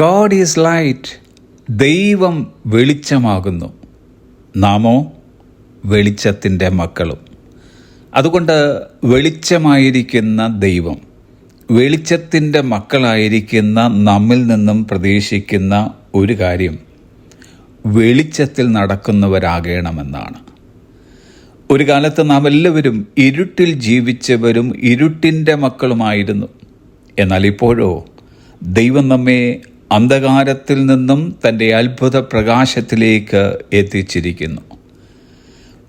God is light ദൈവം വെളിച്ചമാകുന്നു. നാമോ വെളിച്ചത്തിന്റെ മക്കളും. അതുകൊണ്ട് വെളിച്ചമായിരിക്കുന്ന ദൈവം വെളിച്ചത്തിന്റെ മക്കളായിരിക്കുന്ന നമ്മിൽ നിന്നും പ്രതീക്ഷിക്കുന്ന ഒരു കാര്യം വെളിച്ചത്തിൽ നടക്കുന്നവരാകണമെന്നാണ്. ഒരു കാലത്ത് നാം എല്ലാവരും ഇരുട്ടിൽ ജീവിച്ചവരും ഇരുട്ടിന്റെ മക്കളുമായിരുന്നു. എന്നാൽ ഇപ്പോഴോ ദൈവം നമ്മെ അന്ധകാരത്തിൽ നിന്നും തന്റെ അത്ഭുത പ്രകാശത്തിലേക്ക് എത്തിച്ചിരിക്കുന്നു.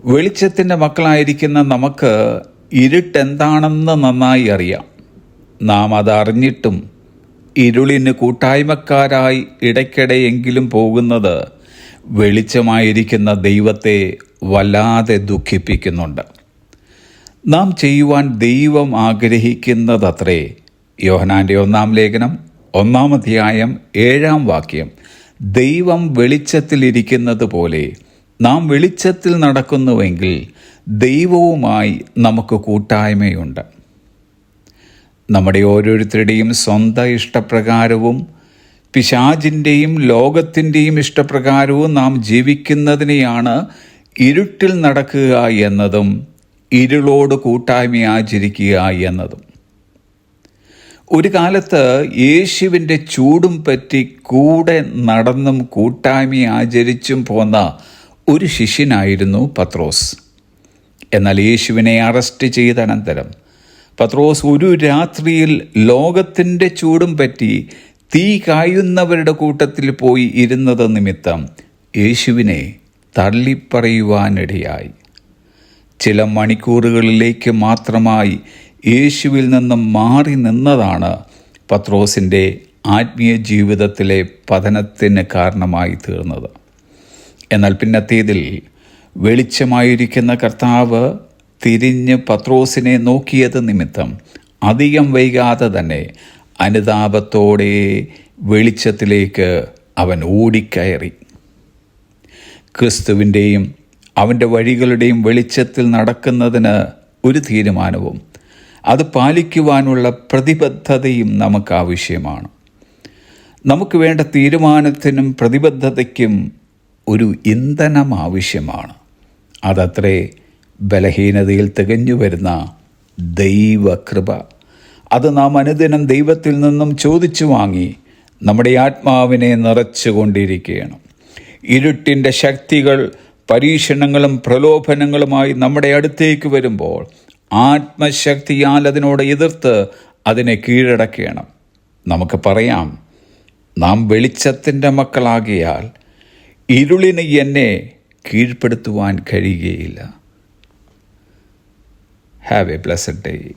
വെളിച്ചത്തിന്റെ മക്കളായിരിക്കുന്ന നമുക്ക് ഇരുട്ടെന്താണെന്ന് നന്നായി അറിയാം. നാം അതറിഞ്ഞിട്ടും ഇരുളിന് കൂട്ടായ്മക്കാരായി ഇടയ്ക്കിടെയെങ്കിലും പോകുന്നത് വെളിച്ചമായിരിക്കുന്ന ദൈവത്തെ വല്ലാതെ ദുഃഖിപ്പിക്കുന്നുണ്ട്. നാം ചെയ്യുവാൻ ദൈവം ആഗ്രഹിക്കുന്നതത്രേ. യോഹനാന്റെ ഒന്നാം ലേഖനം ഒന്നാം അധ്യായം ഏഴാം വാക്യം. ദൈവം വെളിച്ചത്തിലിരിക്കുന്നത് പോലെ നാം വെളിച്ചത്തിൽ നടക്കുന്നുവെങ്കിൽ ദൈവവുമായി നമുക്ക് കൂട്ടായ്മയുണ്ട്. നമ്മുടെ ഓരോരുത്തരുടെയും സ്വന്തം ഇഷ്ടപ്രകാരവും പിശാജിന്റെയും ലോകത്തിന്റെയും ഇഷ്ടപ്രകാരവും നാം ജീവിക്കുന്നതിനെയാണ് ഇരുട്ടിൽ നടക്കുക എന്നതും ഇരുളോട് കൂട്ടായ്മ ആചരിക്കുക എന്നതും. ഒരു കാലത്ത് യേശുവിന്റെ ചൂടും പറ്റി കൂടെ നടന്നും കൂട്ടായ്മ ആചരിച്ചും പോന്ന ഒരു ശിഷ്യനായിരുന്നു പത്രോസ്. എന്നാൽ യേശുവിനെ അറസ്റ്റ് ചെയ്ത അനന്തരം പത്രോസ് ഒരു രാത്രിയിൽ ലോകത്തിന്റെ ചൂടും പറ്റി തീ കായുന്നവരുടെ കൂട്ടത്തിൽ പോയി ഇരുന്നത് നിമിത്തം യേശുവിനെ തള്ളിപ്പറയുവാനിടയായി. ചില മണിക്കൂറുകളിലേക്ക് മാത്രമായി യേശുവിൽ നിന്നും മാറി നിന്നതാണ് പത്രോസിന്റെ ആത്മീയ ജീവിതത്തിലെ പതനത്തിന് കാരണമായി തീർന്നത്. എന്നാൽ പിന്നത്തേതിൽ വെളിച്ചമായിരിക്കുന്ന കർത്താവ് തിരിഞ്ഞ് പത്രോസിനെ നോക്കിയത് നിമിത്തം അധികം വൈകാതെ തന്നെ അനുതാപത്തോടെ വെളിച്ചത്തിലേക്ക് അവൻ ഓടിക്കയറി. ക്രിസ്തുവിന്റെയും അവന്റെ വഴികളുടെയും വെളിച്ചത്തിൽ നടക്കുന്നതിന് ഒരു തീരുമാനവും അത് പാലിക്കുവാനുള്ള പ്രതിബദ്ധതയും നമുക്ക് ആവശ്യമാണ്. നമുക്ക് വേണ്ട തീരുമാനത്തിനും പ്രതിബദ്ധതയ്ക്കും ഒരു ഇന്ധനം ആവശ്യമാണ്. അതത്രേ ബലഹീനതയിൽ തികഞ്ഞു വരുന്ന ദൈവകൃപ. അത് നാം അനുദിനം ദൈവത്തിൽ നിന്നും ചോദിച്ചു വാങ്ങി നമ്മുടെ ആത്മാവിനെ നിറച്ചുകൊണ്ടിരിക്കുകയാണ് ഇരുട്ടിന്റെ ശക്തികൾ പരീക്ഷണങ്ങളും പ്രലോഭനങ്ങളുമായി നമ്മുടെ അടുത്തേക്ക് വരുമ്പോൾ ആത്മശക്തിയാൽ അതിനോട് എതിർത്ത് അതിനെ കീഴടക്കണം. നമുക്ക് പറയാം നാം വെളിച്ചത്തിന്റെ മക്കളാകിയാൽ ഇരുളിന് എന്നെ കീഴ്പ്പെടുത്തുവാൻ കഴിയുകയില്ല. Have A blessed day